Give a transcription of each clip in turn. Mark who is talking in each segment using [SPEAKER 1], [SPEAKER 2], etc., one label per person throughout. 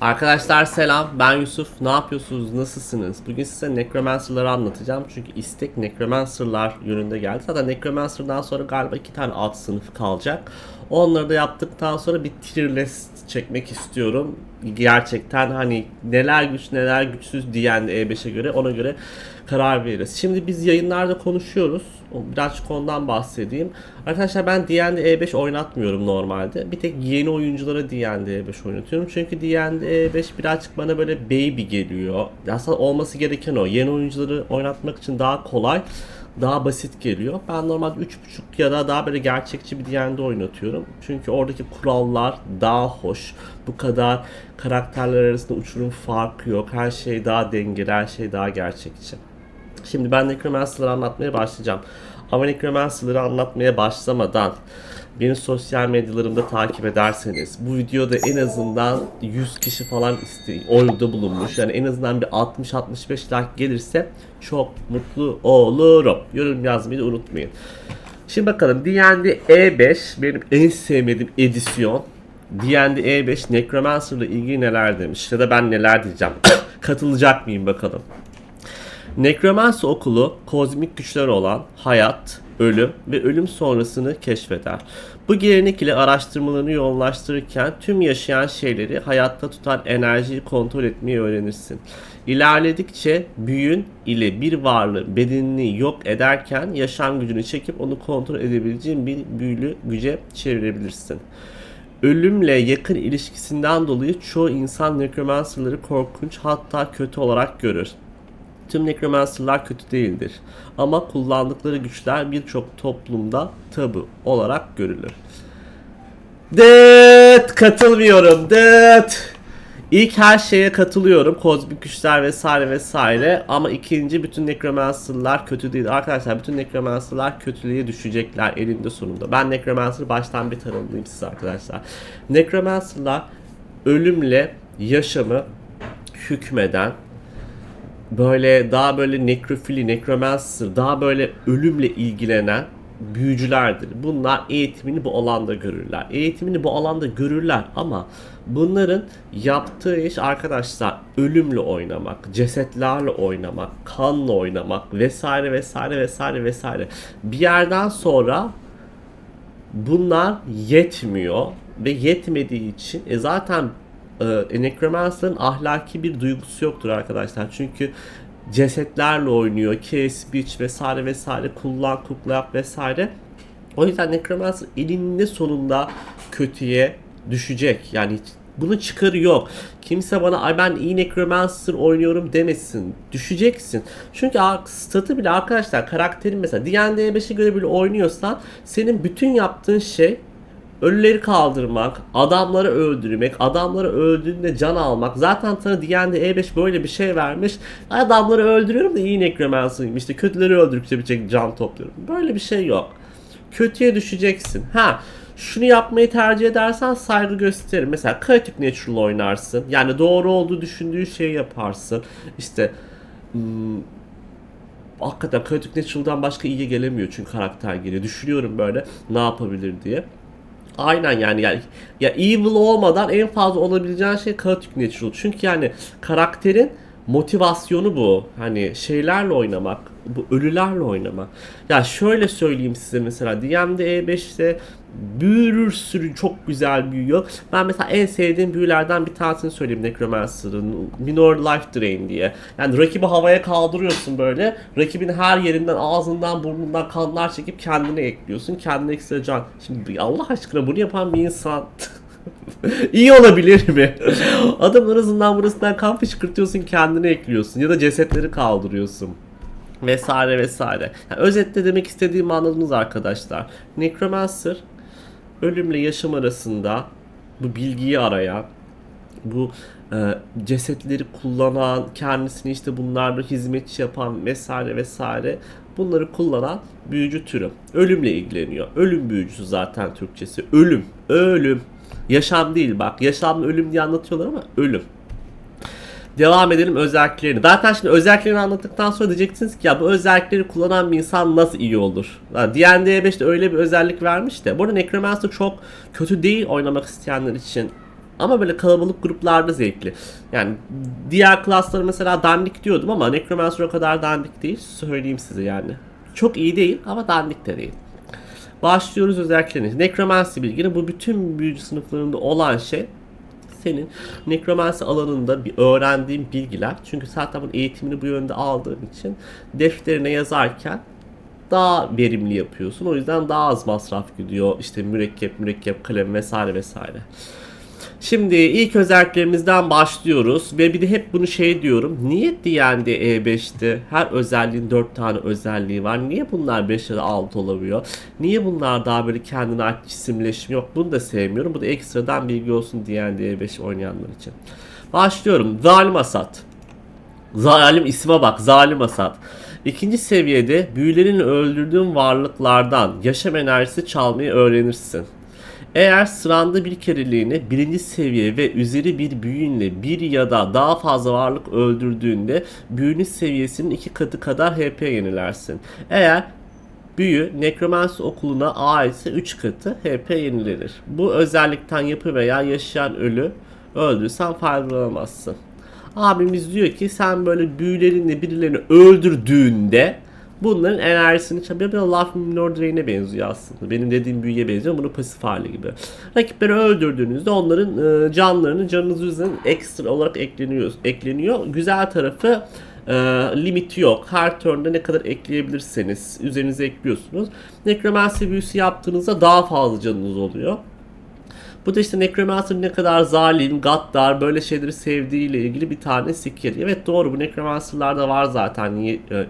[SPEAKER 1] Arkadaşlar selam ben Yusuf. Ne yapıyorsunuz nasılsınız? Bugün size Necromancer'ları anlatacağım. Çünkü istek Necromancer'lar yönünde geldi. Zaten Necromancer'dan sonra galiba iki tane alt sınıf kalacak. Onları da yaptıktan sonra bir tier list çekmek istiyorum. Gerçekten hani neler güç neler güçsüz diyen E5'e göre ona göre karar veririz. Şimdi biz yayınlarda konuşuyoruz. Birazcık ondan bahsedeyim. Arkadaşlar ben D&D E5 oynatmıyorum normalde. Bir tek yeni oyunculara D&D E5 oynatıyorum. Çünkü D&D E5 birazcık bana böyle baby geliyor. Aslında olması gereken o. Yeni oyuncuları oynatmak için daha kolay daha basit geliyor. Ben normalde 3.5 ya da daha böyle gerçekçi bir D&D oynatıyorum. Çünkü oradaki kurallar daha hoş. Bu kadar karakterler arasında uçurum farkı yok. Her şey daha dengeli, her şey daha gerçekçi. Şimdi ben Necromancer'ları anlatmaya başlayacağım. Ama Necromancer'ları anlatmaya başlamadan beni sosyal medyalarımda takip ederseniz bu videoda en azından 100 kişi falan oyda bulunmuş. Yani en azından bir 60-65 like gelirse çok mutlu olurum. Yorum yazmayı unutmayın. Şimdi bakalım D&D E5 benim en sevmediğim edisyon. D&D E5 Necromancer'la ilgili neler demiş ya da ben neler diyeceğim. Katılacak mıyım bakalım. Nekromansi okulu kozmik güçler olan hayat, ölüm ve ölüm sonrasını keşfeder. Bu gelenek ile araştırmalarını yoğunlaştırırken tüm yaşayan şeyleri hayatta tutan enerjiyi kontrol etmeyi öğrenirsin. İlerledikçe büyün ile bir varlığı bedenini yok ederken yaşam gücünü çekip onu kontrol edebileceğin bir büyülü güce çevirebilirsin. Ölümle yakın ilişkisinden dolayı çoğu insan nekromancerları korkunç hatta kötü olarak görür. Tüm nekromancerlar kötü değildir. Ama kullandıkları güçler birçok toplumda tabu olarak görülür. Dıt katılmıyorum dıt. İlk her şeye katılıyorum. Kozmik güçler vesaire vesaire. Ama ikinci bütün nekromancerlar kötü değil. Arkadaşlar bütün nekromancerlar kötülüğe düşecekler elinde sonunda. Ben nekromancer baştan bir tanımlayayım size arkadaşlar. Nekromancerlar ölümle yaşamı hükmeden böyle daha böyle nekrofili, nekromancer, daha böyle ölümle ilgilenen büyücülerdir. Bunlar eğitimini bu alanda görürler. Eğitimini bu alanda görürler ama bunların yaptığı iş arkadaşlar ölümle oynamak, cesetlerle oynamak, kanla oynamak vesaire vesaire vesaire vesaire. Bir yerden sonra bunlar yetmiyor ve yetmediği için e zaten e, Necromancer'ın ahlaki bir duygusu yoktur arkadaşlar. Çünkü cesetlerle oynuyor. Kes, biç vesaire vesaire kullan, kukla yap vesaire. O yüzden Necromancer elinde sonunda kötüye düşecek. Yani hiç bunun çıkarı yok. Kimse bana ay ben iyi Necromancer oynuyorum demesin. Düşeceksin. Çünkü statı bile arkadaşlar karakterin mesela D&D 5'e göre bile oynuyorsan senin bütün yaptığın şey ölüleri kaldırmak, adamları öldürmek, adamları öldüğünde can almak. Zaten sana D&D E5 böyle bir şey vermiş. Adamları öldürüyorum da iyi necromancer'ıyım. İşte kötüleri öldürdükçe bir can topluyorum. Böyle bir şey yok. Kötüye düşeceksin. Ha şunu yapmayı tercih edersen saygı gösterir. Mesela Chaotic Natural oynarsın. Yani doğru olduğu düşündüğü şeyi yaparsın. İşte hmm, hakikaten Chaotic Natural'dan başka iyiye gelemiyor çünkü karakter geliyor. Düşünüyorum böyle ne yapabilir diye. Aynen yani yani ya evil olmadan en fazla olabileceğin şey chaotic natural. Çünkü yani karakterin motivasyonu bu. Hani şeylerle oynamak, bu ölülerle oynamak. Ya şöyle söyleyeyim size mesela D&D E5'te bir sürü çok güzel büyüyor. Ben mesela en sevdiğim büyülerden bir tanesini söyleyeyim Necromancer'ın. Minor Life Drain diye. Yani rakibi havaya kaldırıyorsun böyle. Rakibin her yerinden ağzından burnundan kanlar çekip kendine ekliyorsun. Kendine ekstra can. Şimdi Allah aşkına bunu yapan bir insan İyi olabilir mi? Adamın arasından burasından kan fışkırtıyorsun kendine ekliyorsun ya da cesetleri kaldırıyorsun vesaire vesaire. Yani özetle demek istediğimi anladınız arkadaşlar. Necromancer ölümle yaşam arasında bu bilgiyi arayan, bu e, cesetleri kullanan, kendisini işte bunlarla hizmetçi yapan vesaire vesaire bunları kullanan büyücü türü. Ölümle ilgileniyor. Ölüm büyücüsü zaten Türkçesi. Ölüm. Ölüm. Yaşam değil bak. Yaşam ölüm diye anlatıyorlar ama ölüm. Devam edelim özelliklerini. Zaten şimdi özelliklerini anlattıktan sonra diyeceksiniz ki ya bu özellikleri kullanan bir insan nasıl iyi olur? Yani D&D 5'te öyle bir özellik vermiş de. Bu arada Necromancer çok kötü değil oynamak isteyenler için Ama böyle kalabalık gruplarda zevkli. Yani diğer klaslara mesela dandik diyordum ama Necromancer o kadar dandik değil. Söyleyeyim size yani. Çok iyi değil ama dandik de değil. Başlıyoruz özelliklerine. Necromancy bilgini bu bütün büyücü sınıflarında olan şey senin nekromansi alanında bir öğrendiğin bilgiler. Çünkü zaten bunun eğitimini bu yönde aldığın için defterine yazarken daha verimli yapıyorsun. O yüzden daha az masraf gidiyor. İşte mürekkep, mürekkep, kalem vesaire vesaire. Şimdi ilk özelliklerimizden başlıyoruz ve bir de hep bunu şey diyorum. Niye D&D E5'te her özelliğin 4 tane özelliği var? Niye bunlar 5 ya da 6 olabiliyor? Niye bunlar daha böyle kendine ait cisimleşme yok? Bunu da sevmiyorum. Bu da ekstradan bilgi olsun D&D E5 oynayanlar için. Başlıyorum. Zalim Asat. Zalim isme bak. Zalim Asat. İkinci seviyede büyülerin öldürdüğün varlıklardan yaşam enerjisi çalmayı öğrenirsin. Eğer sıranda bir kereliğine birinci seviye ve üzeri bir büyünle bir ya da daha fazla varlık öldürdüğünde büyünün seviyesinin iki katı kadar HP yenilersin. Eğer büyü nekromansi okuluna aitse 3 katı HP yenilenir. Bu özellikten yapı veya yaşayan ölü öldürsen faydalanamazsın. Abimiz diyor ki sen böyle büyülerinle birilerini öldürdüğünde bunların enerjisini çalıyor. Bir Laf Minor Drain'e benziyor aslında. Benim dediğim büyüye benziyor. Bunu pasif hali gibi. Rakipleri öldürdüğünüzde onların e, canlarını canınız üzerine ekstra olarak ekleniyor. ekleniyor. Güzel tarafı e, limiti yok. Her turnda ne kadar ekleyebilirseniz üzerinize ekliyorsunuz. Necromancy büyüsü yaptığınızda daha fazla canınız oluyor. Bu da işte Necromancer ne kadar zalim, gaddar, böyle şeyleri sevdiğiyle ilgili bir tane skill. Evet doğru bu Necromancer'larda var zaten. E,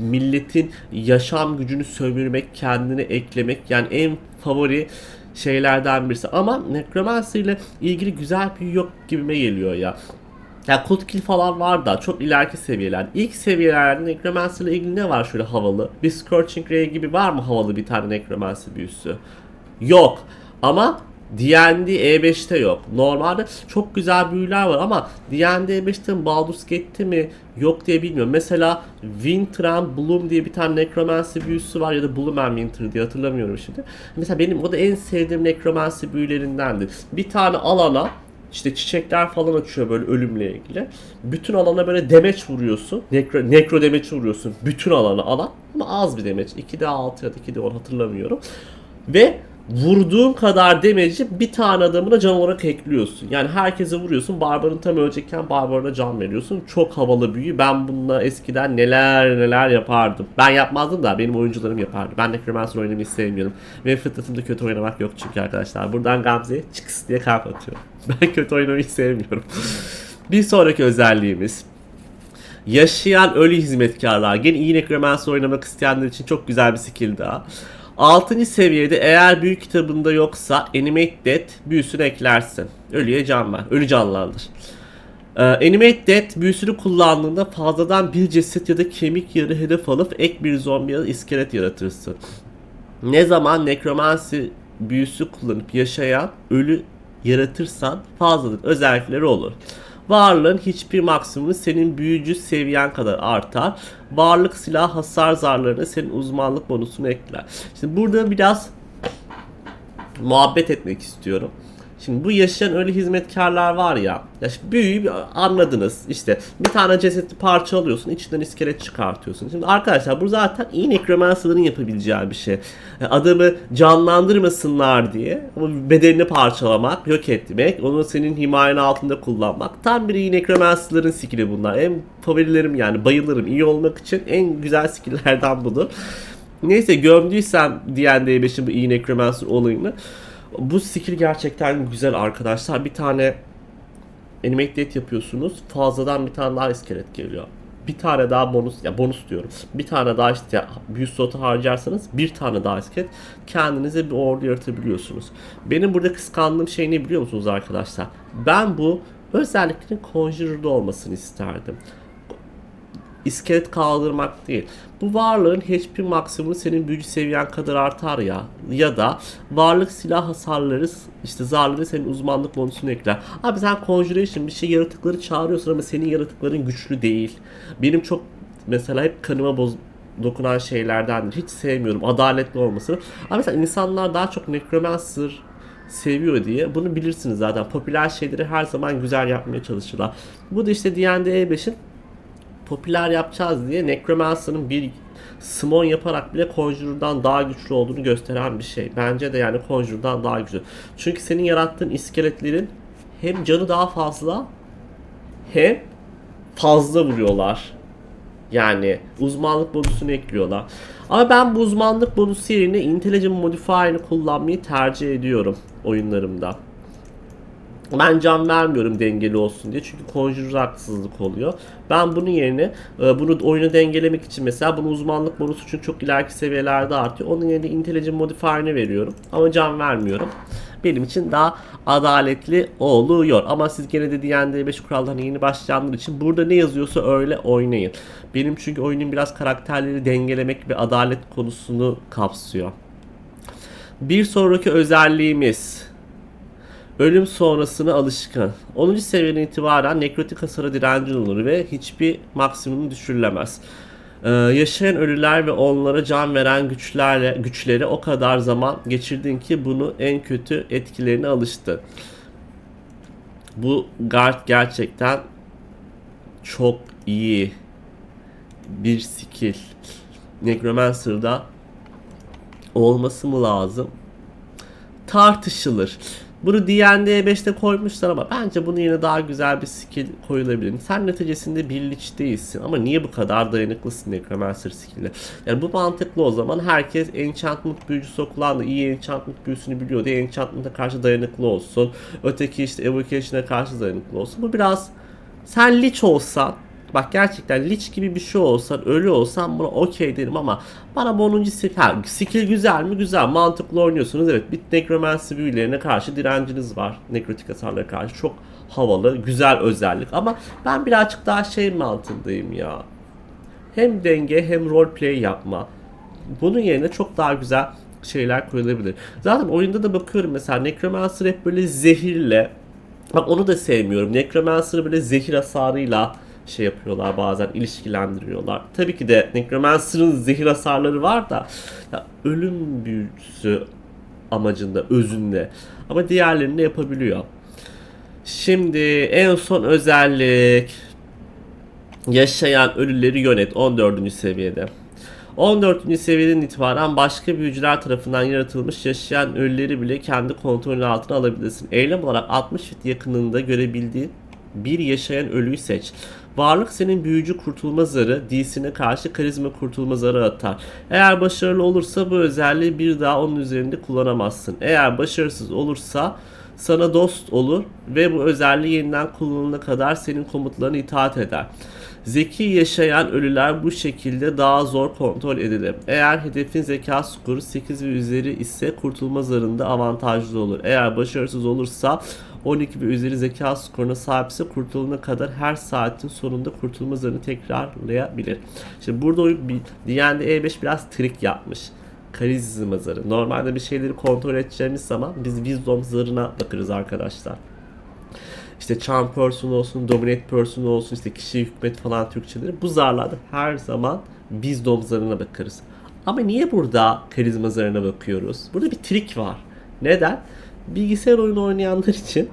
[SPEAKER 1] milletin yaşam gücünü sömürmek, kendini eklemek yani en favori şeylerden birisi. Ama Necromancer ile ilgili güzel bir yok gibime geliyor ya. Ya Code Kill falan var da çok ileriki seviyeler. İlk seviyelerde Necromancer ile ilgili ne var şöyle havalı? Bir Scorching Ray gibi var mı havalı bir tane Necromancer büyüsü? Yok. Ama D&D E5'te yok. Normalde çok güzel büyüler var ama D&D E5'te Baldur's Gate'te mi yok diye bilmiyorum. Mesela Winter and Bloom diye bir tane Necromancy büyüsü var ya da Bloom and Winter diye hatırlamıyorum şimdi. Mesela benim o da en sevdiğim Necromancy büyülerindendir. Bir tane alana işte çiçekler falan açıyor böyle ölümle ilgili. Bütün alana böyle demeç vuruyorsun. Nekro, nekro demeç vuruyorsun. Bütün alana alan ama az bir demeç. 2'de 6 ya da 2'de 10 hatırlamıyorum. Ve vurduğun kadar demeci bir tane adamına can olarak ekliyorsun. Yani herkese vuruyorsun. Barbarın tam ölecekken Barbar'a can veriyorsun. Çok havalı büyü. Ben bununla eskiden neler neler yapardım. Ben yapmazdım da benim oyuncularım yapardı. Ben Necromancer oynamayı sevmiyorum. Ve fıtratımda kötü oynamak yok çünkü arkadaşlar. Buradan Gamze'ye çıkıs diye kalp atıyorum. Ben kötü oynamayı sevmiyorum. bir sonraki özelliğimiz Yaşayan ölü hizmetkarlar. Gene iyi Necromancer oynamak isteyenler için çok güzel bir skill daha. 6. seviyede eğer büyü kitabında yoksa Animate Death büyüsünü eklersin. Ölüye can ver. Ölü canlandır. Ee, Animate Death büyüsünü kullandığında fazladan bir ceset ya da kemik yarı hedef alıp ek bir zombi ya da iskelet yaratırsın. Ne zaman nekromansi büyüsü kullanıp yaşayan ölü yaratırsan fazlalık özellikleri olur. Varlığın hiçbir maksimumu senin büyücü seviyen kadar artar. Varlık silah hasar zarlarına senin uzmanlık bonusunu ekler. Şimdi burada biraz muhabbet etmek istiyorum. Şimdi bu yaşayan ölü hizmetkarlar var ya. Ya şimdi büyüyü anladınız. İşte bir tane cesedi parça alıyorsun. içinden iskelet çıkartıyorsun. Şimdi arkadaşlar bu zaten iyi nekromancerların yapabileceği bir şey. Adamı canlandırmasınlar diye ama bedenini parçalamak, yok etmek, onu senin himayen altında kullanmak. Tam bir iyi nekromancerların skill'i bunlar. En favorilerim yani bayılırım. iyi olmak için en güzel skill'lerden budur. Neyse gömdüysem D&D 5'in bu iyi necromancer olayını bu skill gerçekten güzel arkadaşlar. Bir tane animate date yapıyorsunuz. Fazladan bir tane daha iskelet geliyor. Bir tane daha bonus, ya bonus diyorum. Bir tane daha işte büyü slotu harcarsanız bir tane daha iskelet kendinize bir ordu yaratabiliyorsunuz. Benim burada kıskandığım şey ne biliyor musunuz arkadaşlar? Ben bu özellikle Conjurer'da olmasını isterdim iskelet kaldırmak değil. Bu varlığın HP maksimumu senin büyücü seviyen kadar artar ya. Ya da varlık silah hasarları işte zarları senin uzmanlık bonusunu ekler. Abi sen Conjuration bir şey yaratıkları çağırıyorsun ama senin yaratıkların güçlü değil. Benim çok mesela hep kanıma boz dokunan şeylerdendir. Hiç sevmiyorum adaletli olmasını. Ama mesela insanlar daha çok Necromancer seviyor diye. Bunu bilirsiniz zaten. Popüler şeyleri her zaman güzel yapmaya çalışırlar. Bu da işte D&D 5'in popüler yapacağız diye Necromancer'ın bir smon yaparak bile Conjure'dan daha güçlü olduğunu gösteren bir şey. Bence de yani Conjure'dan daha güçlü. Çünkü senin yarattığın iskeletlerin hem canı daha fazla hem fazla vuruyorlar. Yani uzmanlık bonusunu ekliyorlar. Ama ben bu uzmanlık bonusu yerine Intelligent Modifier'ını kullanmayı tercih ediyorum oyunlarımda. Ben can vermiyorum dengeli olsun diye çünkü Conjure'da haksızlık oluyor. Ben bunun yerine e, bunu oyunu dengelemek için mesela bunu uzmanlık bonusu için çok ileriki seviyelerde artıyor. Onun yerine Intelligent Modifier'ını veriyorum ama can vermiyorum. Benim için daha adaletli oluyor. Ama siz gene de D&D 5 kurallarına yeni başlayanlar için burada ne yazıyorsa öyle oynayın. Benim çünkü oyunun biraz karakterleri dengelemek ve adalet konusunu kapsıyor. Bir sonraki özelliğimiz Ölüm sonrasına alışkın. 10. seviyeden itibaren nekrotik hasara direncin olur ve hiçbir maksimum düşürülemez. Ee, yaşayan ölüler ve onlara can veren güçlerle güçleri o kadar zaman geçirdin ki bunu en kötü etkilerine alıştı. Bu guard gerçekten çok iyi bir skill. Necromancer'da olması mı lazım? Tartışılır. Bunu D&D 5'te koymuşlar ama bence bunun yerine daha güzel bir skill koyulabilir. Sen neticesinde bir lich değilsin ama niye bu kadar dayanıklısın Necromancer skill'e? Yani bu mantıklı o zaman herkes enchantment büyücüsü okulan da iyi enchantment büyüsünü biliyor diye enchantment'a karşı dayanıklı olsun. Öteki işte evocation'a karşı dayanıklı olsun. Bu biraz sen lich olsan Bak gerçekten Lich gibi bir şey olsan, ölü olsan buna okey derim ama bana bu 10. skill, ha, skill güzel mi? Güzel. Mantıklı oynuyorsunuz. Evet bir necromancy büyülerine karşı direnciniz var. Nekrotik hasarlara karşı. Çok havalı, güzel özellik ama ben birazcık daha şey mantığındayım ya. Hem denge hem roleplay yapma. Bunun yerine çok daha güzel şeyler koyulabilir. Zaten oyunda da bakıyorum mesela Necromancer hep böyle zehirle Bak onu da sevmiyorum. Necromancer'ı böyle zehir hasarıyla şey yapıyorlar bazen ilişkilendiriyorlar. Tabii ki de Necromancer'ın zehir hasarları var da ya ölüm büyüsü amacında, özünde. Ama diğerlerini de yapabiliyor. Şimdi en son özellik yaşayan ölüleri yönet 14. seviyede. 14. seviyeden itibaren başka büyücüler tarafından yaratılmış yaşayan ölüleri bile kendi kontrolün altına alabilirsin. Eylem olarak 60 fit yakınında görebildiğin bir yaşayan ölüyü seç. Varlık senin büyücü kurtulma zarı DC'ne karşı karizma kurtulma zarı atar. Eğer başarılı olursa bu özelliği bir daha onun üzerinde kullanamazsın. Eğer başarısız olursa sana dost olur ve bu özelliği yeniden kullanılana kadar senin komutlarına itaat eder. Zeki yaşayan ölüler bu şekilde daha zor kontrol edilir. Eğer hedefin zeka skoru 8 ve üzeri ise kurtulma zarında avantajlı olur. Eğer başarısız olursa 12 ve üzeri zeka skoruna sahipse kurtulana kadar her saatin sonunda kurtulma zarını tekrarlayabilir. Şimdi burada D&D E5 biraz trik yapmış. Karizma zarı. Normalde bir şeyleri kontrol edeceğimiz zaman biz wisdom zarına bakarız arkadaşlar işte charm person olsun, dominate person olsun, işte kişi hükmet falan Türkçeleri. Bu zarlarda her zaman wisdom zarına bakarız. Ama niye burada karizma zarına bakıyoruz? Burada bir trik var. Neden? Bilgisayar oyunu oynayanlar için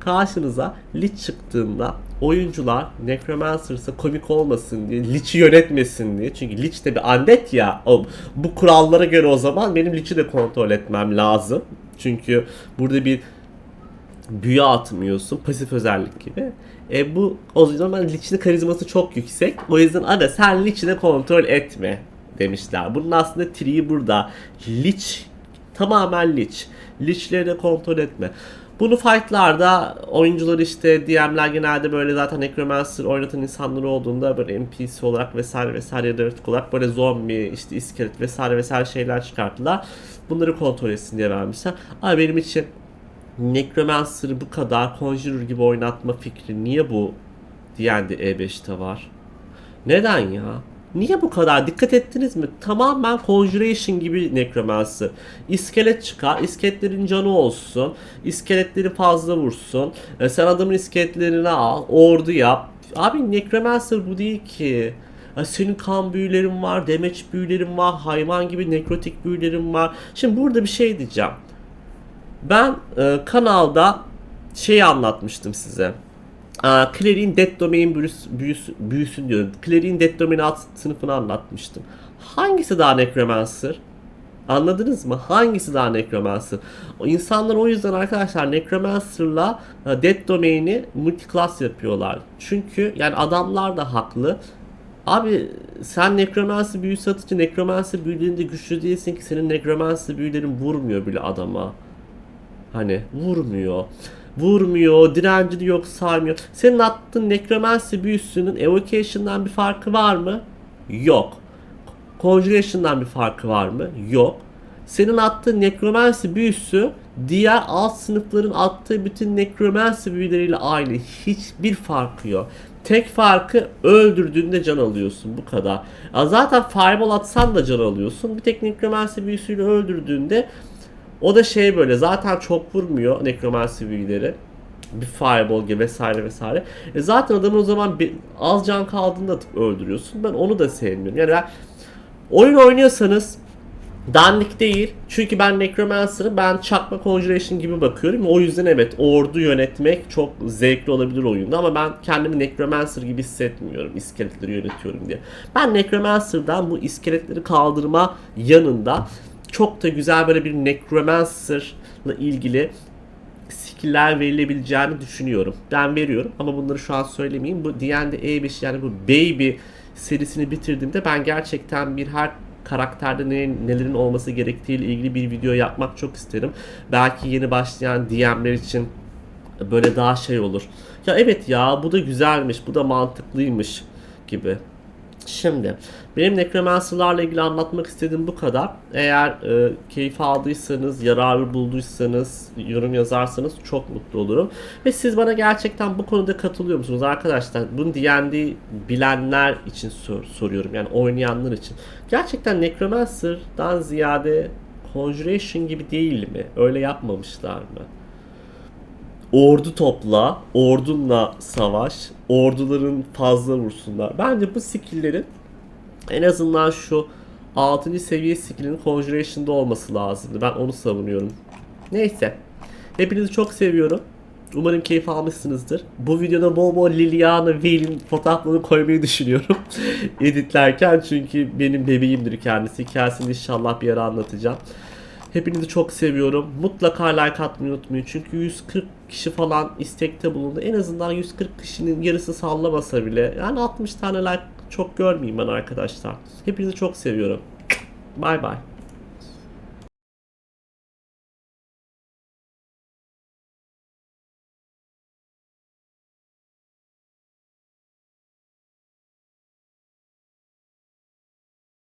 [SPEAKER 1] karşınıza Lich çıktığında oyuncular Necromancer'sa komik olmasın diye, Lich'i yönetmesin diye. Çünkü Lich de bir undead ya. O, bu kurallara göre o zaman benim Lich'i de kontrol etmem lazım. Çünkü burada bir büyü atmıyorsun. Pasif özellik gibi. E bu o zaman Lich'in karizması çok yüksek. O yüzden ada sen Lich'ini kontrol etme demişler. Bunun aslında triği burada. Lich tamamen Lich. Lich'leri de kontrol etme. Bunu fightlarda oyuncular işte DM'ler genelde böyle zaten Necromancer oynatan insanlar olduğunda böyle NPC olarak vesaire vesaire ya da olarak böyle zombi işte iskelet vesaire vesaire şeyler çıkarttılar. Bunları kontrol etsin diye vermişler. Ama benim için Necromancer'ı bu kadar Conjurer gibi oynatma fikri niye bu D&D E5'te var? Neden ya? Niye bu kadar? Dikkat ettiniz mi? Tamamen Conjuration gibi Necromancer. İskelet çıkar. İskeletlerin canı olsun. İskeletleri fazla vursun. E sen adamın iskeletlerini al. Ordu yap. Abi Necromancer bu değil ki. Ya senin kan büyülerin var, demeç büyülerin var, hayvan gibi nekrotik büyülerin var. Şimdi burada bir şey diyeceğim. Ben e, kanalda şey anlatmıştım size. Clary'in Dead Domain büyüsü, büyüsü, büyüsün diyorum. Clary'in Dead Domain alt sınıfını anlatmıştım. Hangisi daha Necromancer? Anladınız mı? Hangisi daha Necromancer? O insanlar o yüzden arkadaşlar Necromancer'la e, Dead Domain'i multiclass yapıyorlar. Çünkü yani adamlar da haklı. Abi sen Necromancer büyü satıcı Necromancer büyülerinde güçlü değilsin ki senin Necromancer büyülerin vurmuyor bile adama. Hani vurmuyor. Vurmuyor, direncini yok saymıyor. Senin attığın Necromancy büyüsünün Evocation'dan bir farkı var mı? Yok. Conjuration'dan bir farkı var mı? Yok. Senin attığın Necromancy büyüsü diğer alt sınıfların attığı bütün Necromancy büyüleriyle aynı. Hiçbir farkı yok. Tek farkı öldürdüğünde can alıyorsun bu kadar. Zaten Fireball atsan da can alıyorsun. Bir tek Necromancy büyüsüyle öldürdüğünde o da şey böyle zaten çok vurmuyor Necromancy büyüleri. Bir fireball gibi vesaire vesaire. E zaten adamın o zaman bir, az can kaldığında öldürüyorsun. Ben onu da sevmiyorum. Yani ben, oyun oynuyorsanız dandik değil. Çünkü ben Necromancer'ı ben çakma Conjuration gibi bakıyorum. O yüzden evet ordu yönetmek çok zevkli olabilir oyunda ama ben kendimi Necromancer gibi hissetmiyorum iskeletleri yönetiyorum diye. Ben Necromancer'dan bu iskeletleri kaldırma yanında çok da güzel böyle bir Necromancer'la ilgili skill'ler verilebileceğini düşünüyorum. Ben veriyorum ama bunları şu an söylemeyeyim. Bu D&D E5 yani bu Baby serisini bitirdiğimde ben gerçekten bir her karakterde ne, nelerin olması gerektiği ile ilgili bir video yapmak çok isterim. Belki yeni başlayan DM'ler için böyle daha şey olur. Ya evet ya bu da güzelmiş, bu da mantıklıymış gibi. Şimdi benim Necromancer'larla ilgili anlatmak istediğim bu kadar. Eğer e, keyif aldıysanız, yararlı bulduysanız, yorum yazarsanız çok mutlu olurum. Ve siz bana gerçekten bu konuda katılıyor musunuz arkadaşlar? Bunu D&D bilenler için sor- soruyorum. Yani oynayanlar için. Gerçekten Necromancer'dan ziyade Conjuration gibi değil mi? Öyle yapmamışlar mı? Ordu topla, ordunla savaş, orduların fazla vursunlar. Bence bu skill'lerin en azından şu 6. seviye skill'in Conjuration'da olması lazımdı. Ben onu savunuyorum. Neyse. Hepinizi çok seviyorum. Umarım keyif almışsınızdır. Bu videoda bol bol Liliana Vale'in fotoğraflarını koymayı düşünüyorum. Editlerken çünkü benim bebeğimdir kendisi. Hikayesini inşallah bir ara anlatacağım. Hepinizi çok seviyorum. Mutlaka like atmayı unutmayın. Çünkü 140 kişi falan istekte bulundu. En azından 140 kişinin yarısı sallamasa bile. Yani 60 tane like çok görmeyeyim ben arkadaşlar. Hepinizi çok seviyorum. Bay bay.